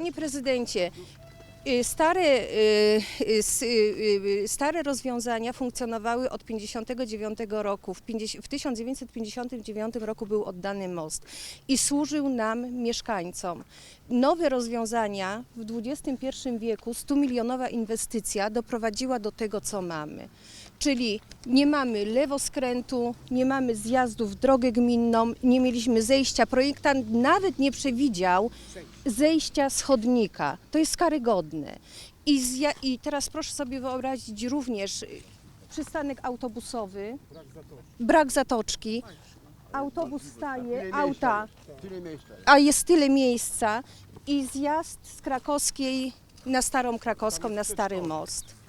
Panie prezydencie, y, stare, y, y, stare rozwiązania funkcjonowały od 1959 roku. W, 50, w 1959 roku był oddany most i służył nam mieszkańcom. Nowe rozwiązania w XXI wieku, 100-milionowa inwestycja doprowadziła do tego, co mamy. Czyli nie mamy lewoskrętu, nie mamy zjazdu w drogę gminną, nie mieliśmy zejścia. Projektant nawet nie przewidział zejścia z chodnika. To jest karygodne. I, zja- I teraz proszę sobie wyobrazić również y, przystanek autobusowy, brak zatoczki. Autobus staje, auta, a jest tyle miejsca i zjazd z krakowskiej na Starą Krakowską, na Stary Most.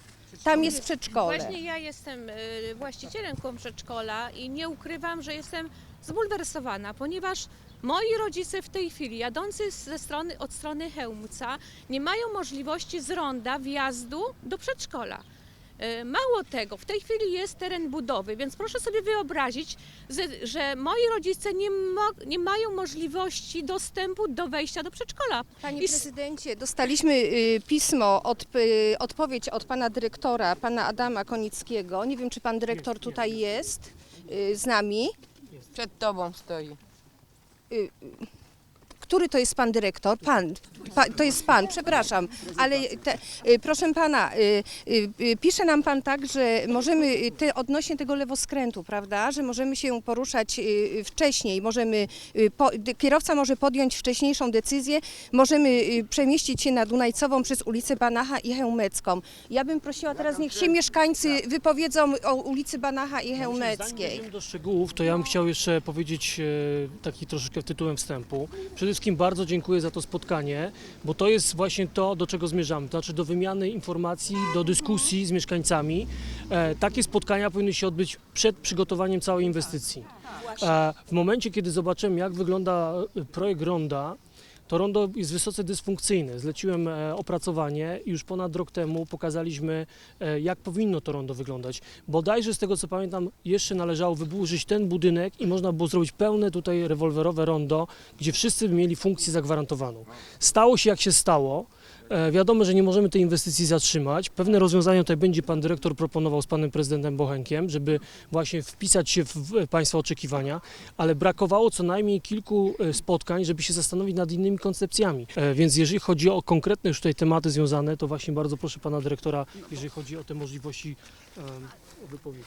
Tam jest przedszkole. Właśnie ja jestem y, właścicielem koło przedszkola i nie ukrywam, że jestem zbulwersowana, ponieważ moi rodzice w tej chwili jadący ze strony, od strony Chełmca nie mają możliwości z ronda wjazdu do przedszkola. Y, Mało tego, w tej chwili jest teren budowy, więc proszę sobie wyobrazić, że, że moi rodzice nie, mo- nie mają możliwości dostępu do wejścia do przedszkola. Panie I s- prezydencie, dostaliśmy y, pismo, od, y, odpowiedź od pana dyrektora, pana Adama Konickiego. Nie wiem, czy pan dyrektor tutaj jest y, z nami. Przed tobą stoi. Który to jest pan dyrektor? Pan, pa, to jest pan, przepraszam, ale te, y, proszę pana, y, y, pisze nam pan tak, że możemy te, odnośnie tego lewoskrętu, prawda, że możemy się poruszać wcześniej, możemy, po, kierowca może podjąć wcześniejszą decyzję, możemy przemieścić się na Dunajcową przez ulicę Banacha i Chełmecką. Ja bym prosiła teraz, niech się mieszkańcy wypowiedzą o ulicy Banacha i Zanim Chełmeckiej. przejdziemy do szczegółów, to ja bym chciał jeszcze powiedzieć e, taki troszeczkę tytułem wstępu. Przede wszystkim bardzo dziękuję za to spotkanie, bo to jest właśnie to, do czego zmierzamy, to znaczy do wymiany informacji, do dyskusji z mieszkańcami. E, Takie spotkania powinny się odbyć przed przygotowaniem całej inwestycji. E, W momencie, kiedy zobaczymy, jak wygląda e, projekt ronda, to rondo jest wysoce dysfunkcyjne. Zleciłem e, opracowanie i już ponad rok temu pokazaliśmy, e, jak powinno to rondo wyglądać. Bodajże z tego co pamiętam, jeszcze należało wyburzyć ten budynek i można było zrobić pełne tutaj rewolwerowe rondo, gdzie wszyscy by mieli funkcję zagwarantowaną. Stało się jak się stało. E, Wiadomo, że nie możemy tej inwestycji zatrzymać. Pewne rozwiązania tutaj będzie pan dyrektor proponował z panem prezydentem Bochenkiem, żeby właśnie wpisać się w państwa oczekiwania, ale brakowało co najmniej kilku e, spotkań, żeby się zastanowić nad innymi koncepcjami. E, Więc jeżeli chodzi o konkretne już tutaj tematy związane, to właśnie bardzo proszę pana dyrektora, jeżeli chodzi o te możliwości wypowiedzi.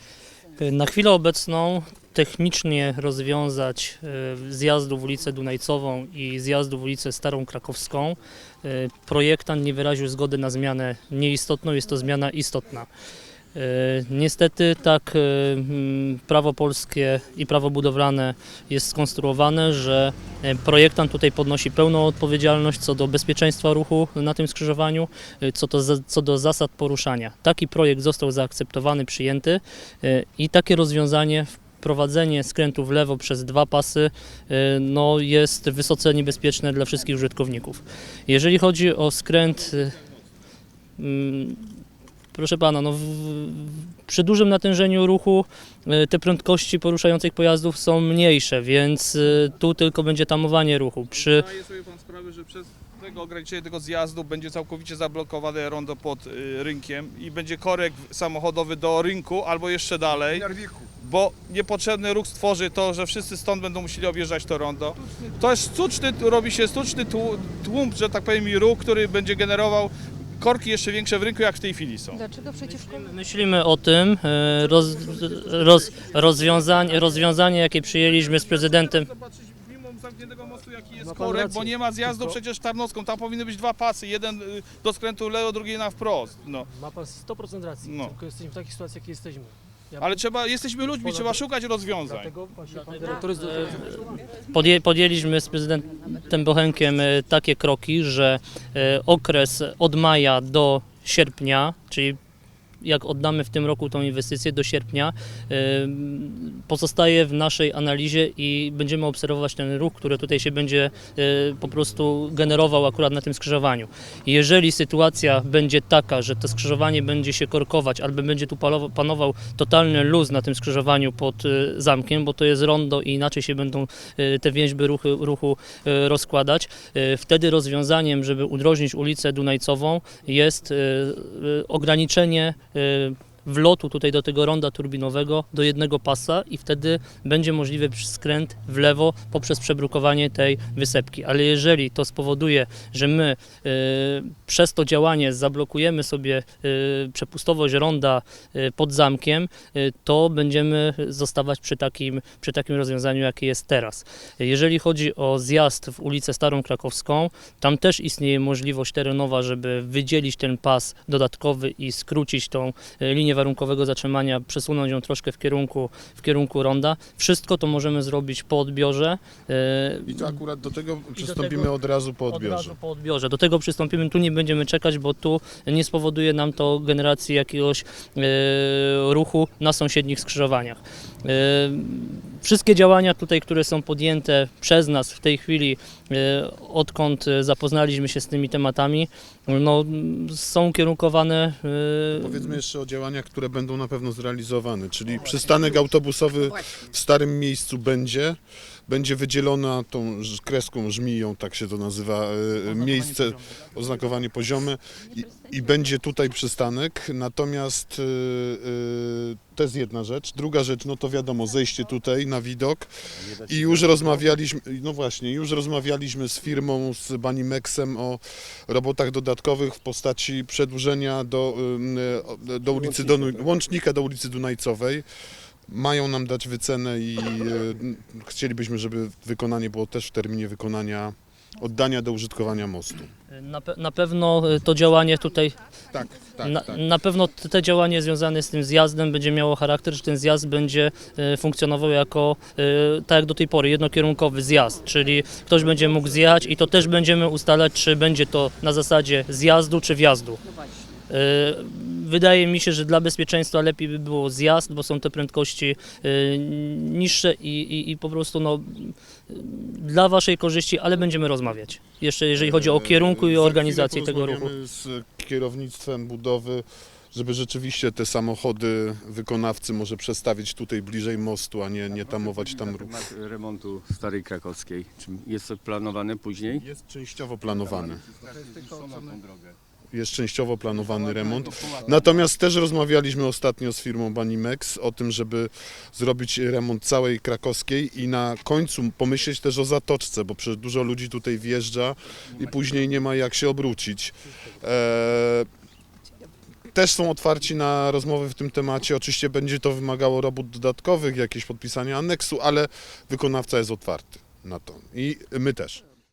Na chwilę obecną technicznie rozwiązać e, zjazdu w ulicę Dunajcową i zjazdu w ulicę Starą Krakowską. e, Projektant nie wyraził zgody na zmianę nieistotną, jest to zmiana istotna. Niestety tak prawo polskie i prawo budowlane jest skonstruowane, że projektant tutaj podnosi pełną odpowiedzialność co do bezpieczeństwa ruchu na tym skrzyżowaniu, e, co, to co do zasad poruszania. Taki projekt został zaakceptowany, przyjęty e, i takie rozwiązanie wprowadzenie skrętu w lewo przez dwa pasy e, no, jest wysoce niebezpieczne dla wszystkich użytkowników. Jeżeli chodzi o skręt e, mm, Proszę pana, no w, przy dużym natężeniu ruchu e, te prędkości poruszających pojazdów są mniejsze, więc e, tu tylko będzie tamowanie ruchu. Przy, Zdaje sobie pan sprawę, że przez tego ograniczenie tego zjazdu będzie całkowicie zablokowane rondo pod y, rynkiem i będzie korek samochodowy do rynku albo jeszcze dalej, bo niepotrzebny ruch stworzy to, że wszyscy stąd będą musieli objeżdżać to rondo. To jest sztuczny, robi się sztuczny tłu- tłum, że tak powiem, i ruch, który będzie generował korki jeszcze większe w rynku, jak w tej chwili są. Dlaczego przeciw myślimy o tym, e, roz, roz, rozwiązanie, rozwiązanie, jakie przyjęliśmy z prezydentem. Zobaczyć mimo zamkniętego mostu, jaki jest Ma pan korek, rację. bo nie ma zjazdu Tylko- przecież Tarnowską. Tam powinny być dwa pasy, jeden y, do skrętu lewo, drugi na wprost. No. Ma pan 100% racji, No. tylko jesteśmy w takiej sytuacji, jakiej jesteśmy. Ale trzeba, jesteśmy ludźmi, trzeba szukać rozwiązań. Dlatego właśnie pan dyrektor jest do, Podję, podjęliśmy z prezydentem Bochenkiem e, takie kroki, że e, okres od maja do sierpnia, czyli jak oddamy w tym roku tą inwestycję do sierpnia, y, pozostaje w naszej analizie i będziemy obserwować ten ruch, który tutaj się będzie y, po prostu generował akurat na tym skrzyżowaniu. Jeżeli sytuacja będzie taka, że to skrzyżowanie będzie się korkować, albo będzie tu panował totalny luz na tym skrzyżowaniu pod y, zamkiem, bo to jest rondo i inaczej się będą te więźby ruchu, ruchu rozkładać, wtedy rozwiązaniem, żeby udrożnić ulicę Dunajcową jest ograniczenie y, wlotu tutaj do tego ronda turbinowego do jednego pasa i wtedy będzie możliwy skręt w lewo poprzez przebrukowanie tej wysepki. Ale jeżeli to spowoduje, że my y, przez to działanie zablokujemy sobie y, przepustowość ronda y, pod zamkiem, y, to będziemy zostawać przy takim, przy takim rozwiązaniu, jakie jest teraz. Jeżeli chodzi o zjazd w ulicę Starą Krakowską, tam też istnieje możliwość terenowa, żeby wydzielić ten pas dodatkowy i skrócić tą e, warunkowego zatrzymania, przesunąć ją troszkę w kierunku, w kierunku ronda. Wszystko to możemy zrobić po odbiorze. e, I to akurat do tego przystąpimy tego od razu po od odbiorze. razu po odbiorze. Do tego przystąpimy, tu nie będziemy czekać, bo tu nie spowoduje nam to generacji jakiegoś e, ruchu na sąsiednich skrzyżowaniach. Wszystkie działania tutaj, które są podjęte przez nas w tej chwili, e, odkąd e, zapoznaliśmy się z tymi tematami, no, są kierunkowane e, Powiedzmy jeszcze o działaniach, które będą na pewno zrealizowane, czyli przystanek autobusowy w starym miejscu będzie, będzie wydzielona tą kreską żmiją, tak się to nazywa, e, miejsce, oznakowanie poziome i, i będzie tutaj przystanek, natomiast e, e, to jest jedna rzecz. Druga rzecz, no to wiadomo, zejście tutaj na widok. I już rozmawialiśmy, no właśnie, już rozmawialiśmy z firmą, z Banimexem o robotach dodatkowych w postaci przedłużenia do, y, do ulicy Donu, łącznika do ulicy Dunajcowej. Mają nam dać wycenę i y, chcielibyśmy, żeby wykonanie było też w terminie wykonania oddania do użytkowania mostu. na, pe- na pewno e, to działanie tutaj Tak, tak, na, tak. na pewno te działanie związane z tym zjazdem będzie miało charakter, że ten zjazd będzie e, funkcjonował jako, e, tak jak do tej pory, jednokierunkowy zjazd, czyli ktoś będzie mógł zjechać i to też będziemy ustalać, czy będzie to na zasadzie zjazdu czy wjazdu. Wydaje mi się, że dla bezpieczeństwa lepiej by było zjazd, bo są te prędkości e, niższe i, i, i po prostu no, dla Waszej korzyści, ale będziemy rozmawiać. Jeszcze jeżeli chodzi o kierunku i o organizację tego ruchu. z kierownictwem budowy, żeby rzeczywiście te samochody wykonawcy może przestawić tutaj bliżej mostu, a nie, nie tamować tam Na ruch. temat remontu Starej Krakowskiej. Czy jest to planowane później? Jest częściowo planowany. Jest częściowo planowany remont. Natomiast też rozmawialiśmy ostatnio z firmą Banimex o tym, żeby zrobić remont całej krakowskiej i na końcu pomyśleć też o zatoczce, bo przecież dużo ludzi tutaj wjeżdża i później nie ma jak się obrócić. Eee, też są otwarci na rozmowy w tym temacie. Oczywiście będzie to wymagało robót dodatkowych, jakieś podpisania aneksu, ale wykonawca jest otwarty na to i my też.